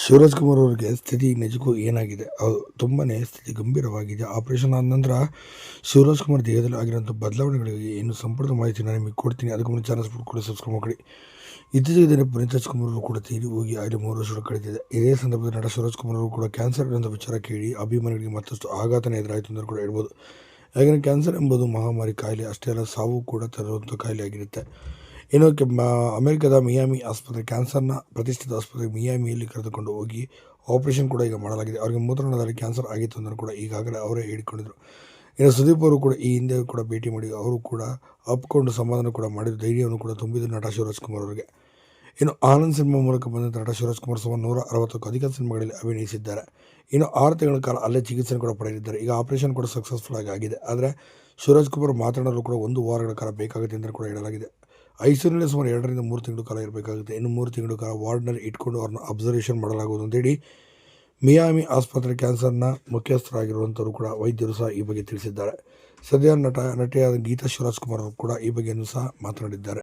ಶಿವರಾಜ್ ಕುಮಾರ್ ಅವರಿಗೆ ಸ್ಥಿತಿ ನಿಜಕ್ಕೂ ಏನಾಗಿದೆ? ಅದು ತುಂಬಾ ಸ್ಥಿತಿ ಗಂಭೀರವಾಗಿದೆ. ಆಪರೇಷನ್ ಆದ ನಂತರ ಶಿವರಾಜ್ ಕುಮಾರ್ ದೇಹದಲ್ಲಿ ಆಗಿರುವಂಥ ಬದಲಾವಣೆಗಳಿಗೆ ಏನು ಸಂಪೂರ್ಣ ಮಾಹಿತಿ ನಾನು ನಿಮಗೆ ಕೊಡ್ತೀನಿ. ಅದಕ್ಕೆ ಮುಂಚೆ ಚಾನಲ್ಸ್ ಕೂಡ ಸಬ್ಸ್ಕ್ರೈಬ್ ಮಾಡಿ ಇತ್ತೀಚೆಗೆ ದಿನ ಪುನೀತ್ ರಾಜ್ಕುಮಾರ್ ಅವರು ಕೂಡ ತೀರಿ ಹೋಗಿ ಆಗಲೇ ಮೂರು ವರ್ಷಗಳು ಕಳೆದಿದೆ. ಇದೇ ಸಂದರ್ಭದಲ್ಲಿ ನಟ ಶಿವರಾಜ್ ಕುಮಾರ್ ಅವರು ಕೂಡ ಕ್ಯಾನ್ಸರ್ ಅಂತ ವಿಚಾರ ಕೇಳಿ ಅಭಿಮಾನಿಗಳಿಗೆ ಮತ್ತಷ್ಟು ಆಘಾತನೇ ಎದುರಾಯಿತು ಅಂತ ಕೂಡ ಹೇಳ್ಬೋದು. ಯಾಕಂದರೆ ಕ್ಯಾನ್ಸರ್ ಎಂಬುದು ಮಹಾಮಾರಿ ಕಾಯಿಲೆ, ಅಷ್ಟೇ ಅಲ್ಲ ಸಾವು ಕೂಡ ತರುವಂಥ ಕಾಯಿಲೆ ಆಗಿರುತ್ತೆ. ಇನ್ನು ಅಮೆರಿಕದ ಮಿಯಾಮಿ ಆಸ್ಪತ್ರೆ, ಕ್ಯಾನ್ಸರ್ನ ಪ್ರತಿಷ್ಠಿತ ಆಸ್ಪತ್ರೆ ಮಿಯಾಮಿಯಲ್ಲಿ ಕರೆದುಕೊಂಡು ಹೋಗಿ ಆಪರೇಷನ್ ಕೂಡ ಈಗ ಮಾಡಲಾಗಿದೆ. ಅವರಿಗೆ ಮೂತ್ರನಾಳದಲ್ಲಿ ಕ್ಯಾನ್ಸರ್ ಆಗಿತ್ತು ಅಂತ ಕೂಡ ಈಗಾಗಲೇ ಅವರೇ ಹೇಳಿಕೊಂಡಿದ್ರು. ಇನ್ನು ಸುದೀಪ್ ಅವರು ಕೂಡ ಈ ಹಿಂದೆ ಕೂಡ ಭೇಟಿ ಮಾಡಿ, ಅವರು ಕೂಡ ಅಪ್ಕೊಂಡು ಸಮಾಧಾನ ಕೂಡ ಮಾಡಿದ ಧೈರ್ಯವನ್ನು ಕೂಡ ತುಂಬಿದ್ರು ನಟ ಶಿವರಾಜ್ ಕುಮಾರ್ ಅವರಿಗೆ. ಇನ್ನು ಆನಂದ್ ಸಿನಿಮಾ ಮೂಲಕ ಬಂದಂಥ ನಟ ಶಿವರಾಜ್ ಕುಮಾರ್ ಸುಮಾರು ನೂರ ಅರವತ್ತಕ್ಕೂ ಅಧಿಕ ಸಿನಿಮಾಗಳಲ್ಲಿ ಅಭಿನಯಿಸಿದ್ದಾರೆ. ಇನ್ನು ಆರು ತಿಂಗಳ ಕಾಲ ಅಲ್ಲೇ ಚಿಕಿತ್ಸೆ ಕೂಡ ಪಡೆದಿದ್ದಾರೆ ಈಗ ಆಪರೇಷನ್ ಕೂಡ ಸಕ್ಸಸ್ಫುಲ್ ಆಗಿ ಆಗಿದೆ. ಆದರೆ ಶಿವರಾಜ್ ಕುಮಾರ್ ಮಾತನಾಡಲು ಕೂಡ ಒಂದು ವಾರಗಳ ಕಾಲ ಬೇಕಾಗುತ್ತೆ ಅಂತ ಕೂಡ ಹೇಳಲಾಗಿದೆ. ಐಸಿಯುನಲ್ಲಿ ಸುಮಾರು ಎರಡರಿಂದ ಮೂರು ತಿಂಗಳು ಕಾಲ ಇರಬೇಕಾಗುತ್ತೆ. ಇನ್ನು ಮೂರು ತಿಂಗಳು ಕಾಲ ವಾರ್ಡ್ನಲ್ಲಿ ಇಟ್ಕೊಂಡು ಅವ್ರನ್ನ ಅಬ್ಸರ್ವೇಷನ್ ಮಾಡಲಾಗುವುದು ಅಂತೇಳಿ ಮಿಯಾಮಿ ಆಸ್ಪತ್ರೆ ಕ್ಯಾನ್ಸರ್ನ ಮುಖ್ಯಸ್ಥರಾಗಿರುವಂಥವರು ಕೂಡ ವೈದ್ಯರು ಸಹ ಈ ಬಗ್ಗೆ ತಿಳಿಸಿದ್ದಾರೆ. ಸದ್ಯ ನಟ, ನಟಿಯಾದ ಗೀತಾ ಶಿವರಾಜ್ ಕುಮಾರ್ ಅವರು ಕೂಡ ಈ ಬಗ್ಗೆಯೂ ಸಹ ಮಾತನಾಡಿದ್ದಾರೆ.